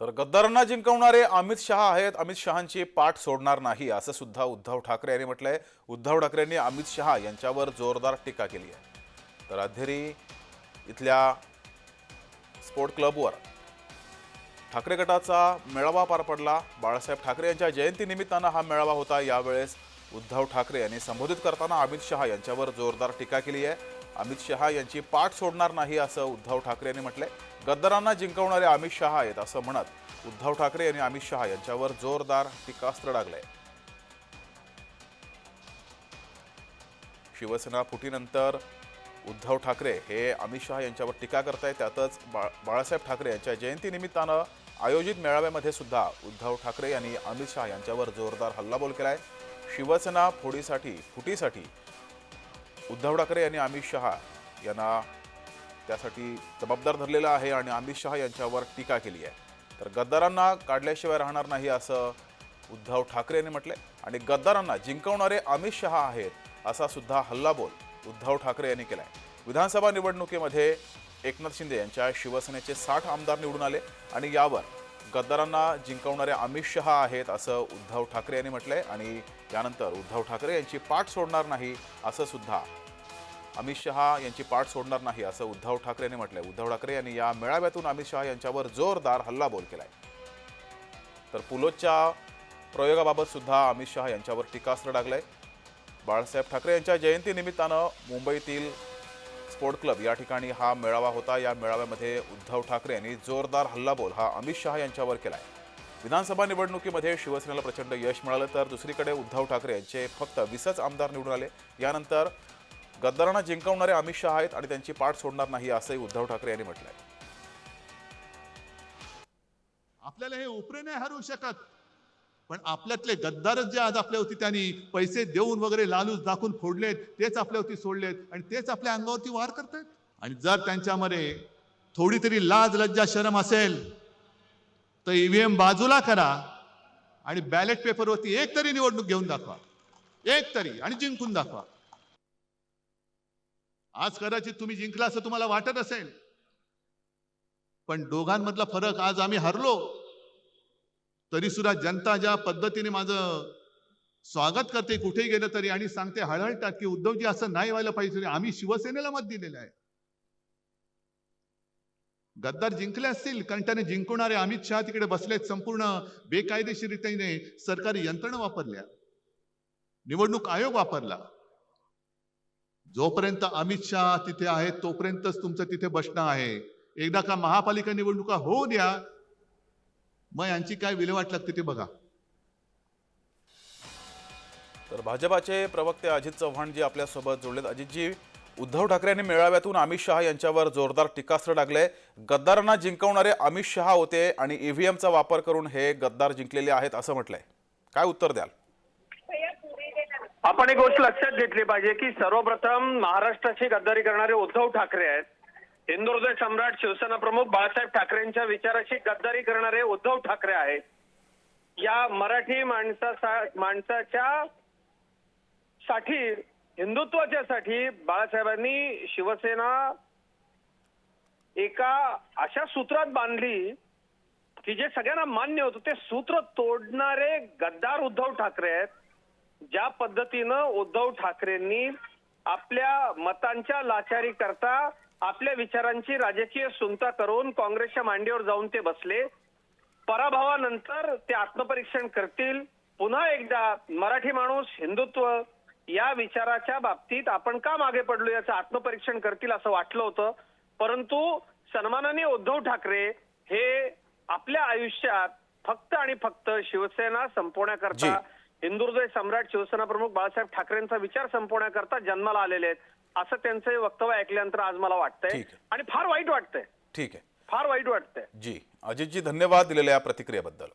तर गद्दारांना जिंकवणारे अमित शहा आहेत. अमित शहांची पाठ सोडणार नाही असं सुद्धा उद्धव ठाकरे यांनी म्हटलंय. उद्धव ठाकरेंनी अमित शहा यांच्यावर जोरदार टीका केली आहे. तर अधेरी इथल्या स्पोर्ट क्लबवर ठाकरे गटाचा मेळावा पार पडला. बाळासाहेब ठाकरे यांच्या जयंतीनिमित्तानं हा मेळावा होता. यावेळेस उद्धव ठाकरे यांनी संबोधित करताना अमित शहा यांच्यावर जोरदार टीका केली आहे. अमित शहा यांची पाठ सोडणार नाही असं उद्धव ठाकरे यांनी म्हटलंय. गद्दारांना जिंकवणारे अमित शहा आहेत असं म्हणत उद्धव ठाकरे यांनी अमित शहा यांच्यावर जोरदार टीकास्त्र डागलंय शिवसेना फुटीनंतर उद्धव ठाकरे हे अमित शहा यांच्यावर टीका करतायत. त्यातच बा बाळासाहेब ठाकरे यांच्या जयंतीनिमित्तानं आयोजित मेळाव्यामध्ये सुद्धा उद्धव ठाकरे यांनी अमित शहा यांच्यावर जोरदार हल्लाबोल केला आहे शिवसेना फोडीसाठी फुटीसाठी उद्धव ठाकरे यांनी अमित शहा यांना त्यासाठी जबाबदार धरलेला आहे आणि अमित शहा यांच्यावर टीका केली आहे. तर गद्दारांना काढल्याशिवाय राहणार नाही असं उद्धव ठाकरे यांनी म्हटले आणि गद्दारांना जिंकवणारे अमित शहा आहेत असा सुद्धा हल्लाबोल उद्धव ठाकरे यांनी केला आहे विधानसभा निवडणुकीमध्ये एकनाथ शिंदे यांच्या शिवसेनेचे साठ आमदार निवडून आले आणि यावर गद्दारांना जिंकवणारे अमित शहा आहेत असं उद्धव ठाकरे यांनी म्हटलंय. आणि यानंतर उद्धव ठाकरे यांची पाठ सोडणार नाही असं सुद्धा अमित शहा यांची पाठ सोडणार नाही असं उद्धव ठाकरे यांनी म्हटलंय. उद्धव ठाकरे यांनी या मेळाव्यातून अमित शहा यांच्यावर जोरदार हल्लाबोल केलाय. तर पुलोच्या प्रयोगाबाबत सुद्धा अमित शहा यांच्यावर टीकास्त्र डागलंय. बाळासाहेब ठाकरे यांच्या जयंतीनिमित्तानं मुंबईतील स्पोर्ट क्लब या ठिकाणी हा मेळावा होता. या मेळाव्यामध्ये उद्धव ठाकरे यांनी जोरदार हल्लाबोल हा अमित शहा यांच्यावर केलाय. विधानसभा निवडणुकीमध्ये शिवसेनेला प्रचंड यश मिळालं तर दुसरीकडे उद्धव ठाकरे यांचे फक्त वीसच आमदार निवडून आले. यानंतर गद्दारांना जिंकवणारे अमित शहा आहेत आणि त्यांची पाठ सोडणार नाही असंही उद्धव ठाकरे यांनी म्हटलंय. आपल्याला हे उपरे नाही हरवू शकत. पण आपल्यातले गद्दारच जे आज आपल्यावरती त्यांनी पैसे देऊन वगैरे लालूच दाखवून फोडलेत तेच आपल्यावरती सोडलेत आणि तेच आपल्या अंगावरती वार करतायत. आणि जर त्यांच्यामध्ये थोडी तरी लाज लज्जा शरम असेल तर ईव्हीएम बाजूला करा आणि बॅलेट पेपरवरती एक तरी निवडणूक घेऊन दाखवा. एक तरी आणि जिंकून दाखवा. आज कदाचित तुम्ही जिंकला असं तुम्हाला वाटत असेल. पण दोघांमधला फरक आज आम्ही हरलो. तरी सुद्धा जनता ज्या पद्धतीने माझं स्वागत करते कुठेही गेलं तरी आणि सांगते हळहळतात की उद्धवजी असं नाही व्हायला पाहिजे आम्ही शिवसेनेला मत दिलेलं आहे. गद्दार जिंकले असतील कारण त्याने जिंकवणारे अमित शहा तिकडे बसलेत संपूर्ण बेकायदेशीरित्याने सरकारी यंत्रणा वापरल्या. निवडणूक आयोग वापरला. जोपर्यंत अमित शहा तिथे आहेत तोपर्यंतच तुमचं तिथे बसणं आहे. एकदा का महापालिका निवडणुका होऊ द्या मग यांची काय विल्हेवाट लागते ते बघा. तर भाजपाचे प्रवक्ते अजित चव्हाण जी आपल्यासोबत जोडलेत. अजितजी उद्धव ठाकरे यांनी मेळाव्यातून अमित शहा यांच्यावर जोरदार टीकास्त्र टाकले गद्दारांना जिंकवणारे अमित शहा होते आणि ईव्हीएमचा वापर करून हे गद्दार जिंकलेले आहेत असं म्हटलंय. काय उत्तर द्याल? आपण एक गोष्ट लक्षात घेतली पाहिजे की सर्वप्रथम महाराष्ट्राची गद्दारी करणारे उद्धव ठाकरे आहेत. हिंदुहृदय सम्राट शिवसेना प्रमुख बाळासाहेब ठाकरेंच्या विचाराशी गद्दारी करणारे उद्धव ठाकरे आहेत. या मराठी माणसा माणसाच्या साठी हिंदुत्वाच्या साठी बाळासाहेबांनी शिवसेना एका अशा सूत्रात बांधली की जे सगळ्यांना मान्य होतं ते सूत्र तोडणारे गद्दार उद्धव ठाकरे आहेत. ज्या पद्धतीनं उद्धव ठाकरेंनी आपल्या मतांच्या लाचारी करता आपल्या विचारांची राजकीय सुनता करून काँग्रेसच्या मांडीवर जाऊन ते बसले. पराभवानंतर ते आत्मपरीक्षण करतील. पुन्हा एकदा मराठी माणूस हिंदुत्व या विचाराच्या बाबतीत आपण का मागे पडलो याचं आत्मपरीक्षण करतील असं वाटलं होतं. परंतु सन्माननीय उद्धव ठाकरे हे आपल्या आयुष्यात फक्त आणि फक्त शिवसेना संपवण्याकरता हिंदुहृदय सम्राट शिवसेना प्रमुख बाळासाहेब ठाकरेंचा विचार संपवण्याकरता जन्माला आलेले आहेत. असं त्यांचं वक्तव्य ऐकल्यानंतर आज मला वाटतंय. आणि फार वाईट वाटतंय. ठीक आहे. फार वाईट वाटतंय. जी अजितजी धन्यवाद दिलेल्या या प्रतिक्रियेबद्दल.